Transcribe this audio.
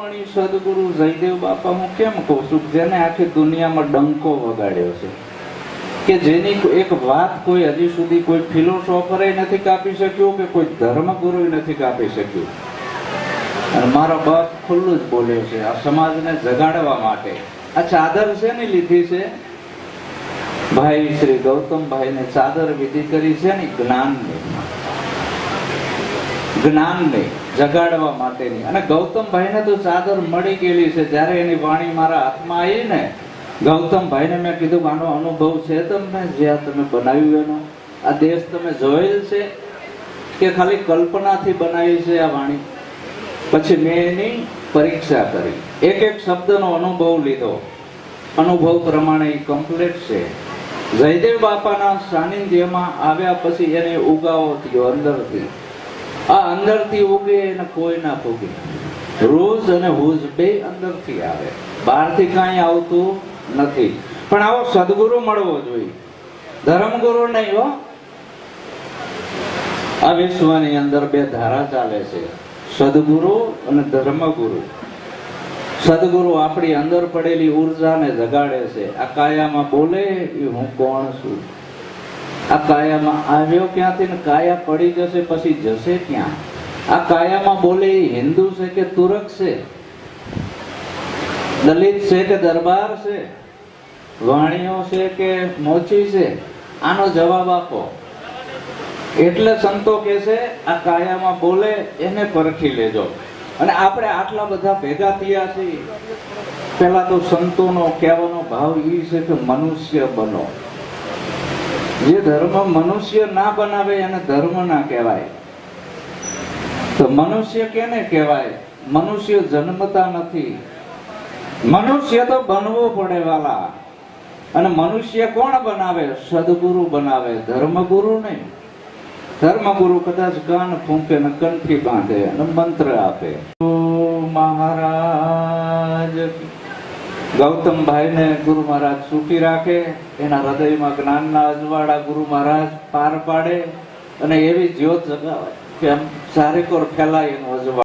શિરોમણી સદગુરુ જયદેવ બાપા, હું કેમ કહું છું જેને આખી દુનિયામાં ડંકો વગાડ્યો છે? કે જેની એક વાત કોઈ હજી સુધી કોઈ ફિલોસોફરે નથી કાપી શક્યું કે કોઈ ધર્મગુરુ નથી કાપી શક્યું? અને મારો બાપ ખુલ્લું જ બોલ્યો છે, આ સમાજને જગાડવા માટે. આ ચાદર છે ને લીધી છે? ભાઈ શ્રી ગૌતમભાઈને ચાદર વિધિ કરી છે ને જ્ઞાન જ્ઞાન જ્ઞાનની. જગાડવા માટેની. અને ગૌતમભાઈને તો ચાદર મળી ગયેલી છે. જ્યારે એની વાણી મારા હાથમાં આવી ને ગૌતમભાઈને મેં કીધું, આનો અનુભવ છે તમને? જ્યાં તમે બનાવ્યું એનો? આ દેશ તમે જોયેલ છે કે ખાલી કલ્પનાથી બનાવી છે આ વાણી? પછી મેં એની પરીક્ષા કરી. એક એક શબ્દનો અનુભવ લીધો. અનુભવ પ્રમાણે એ કમ્પ્લીટ છે. જયદેવ બાપાના સાનિધ્યમાં આવ્યા પછી એને ઉગાવો થયો અંદરથી. આ અંદરથી ઉગે એને કોઈ ના ભોગે. રોજ અને હોજ બે અંદરથી આવે. બહારથી કાંઈ આવતું નથી. પણ આવો સદગુરુ મળવો જોઈએ. ધર્મગુરુ નહીં હો. આ વિશ્વની અંદર બે ધારા ચાલે છે. સદગુરુ અને ધર્મગુરુ. સદગુરુ આપણી અંદર પડેલી ઉર્જાને જગાડે છે. આ કાયામાં બોલે એ હું કોણ છું? આ કાયામાં આવ્યો ક્યાંથી ને કાયા પડી જશે, પછી જશે ક્યાં? આ કાયામાં બોલે એ હિન્દુ છે કે તુરક છે? દલિત છે કે દરબાર છે? વાણીઓ છે કે મોચી છે? આનો જવાબ આપો. એટલે સંતો કે છે, આ કાયામાં બોલે, એને પરખી લેજો. અને આપણે આટલા બધા ભેગા થયા છીએ. પહેલા તો સંતોનો કહેવાનો ભાવ એ છે કે મનુષ્ય બનો. જે ધર્મ મનુષ્ય ના બનાવે એને ધર્મ ના કહેવાય. તો મનુષ્ય કેને કહેવાય? મનુષ્ય જન્મતા નથી. મનુષ્ય તો બનવું પડે વાલા. અને મનુષ્ય કોણ બનાવે? સદગુરુ બનાવે. ધર્મગુરુ નહીં. ધર્મગુરુ કદાચ કાન ફૂંકે ને કંઠી બાંધે અને મંત્ર આપે. મહારાજ ગૌતમભાઈ ને ગુરુ મહારાજ સુખી રાખે, એના હૃદયમાં જ્ઞાનના અજવાળા ગુરુ મહારાજ પાર પાડે અને એવી જ્યોત જગાવે કે આમ ચારેકોર ફેલાય એનો અજવાળું.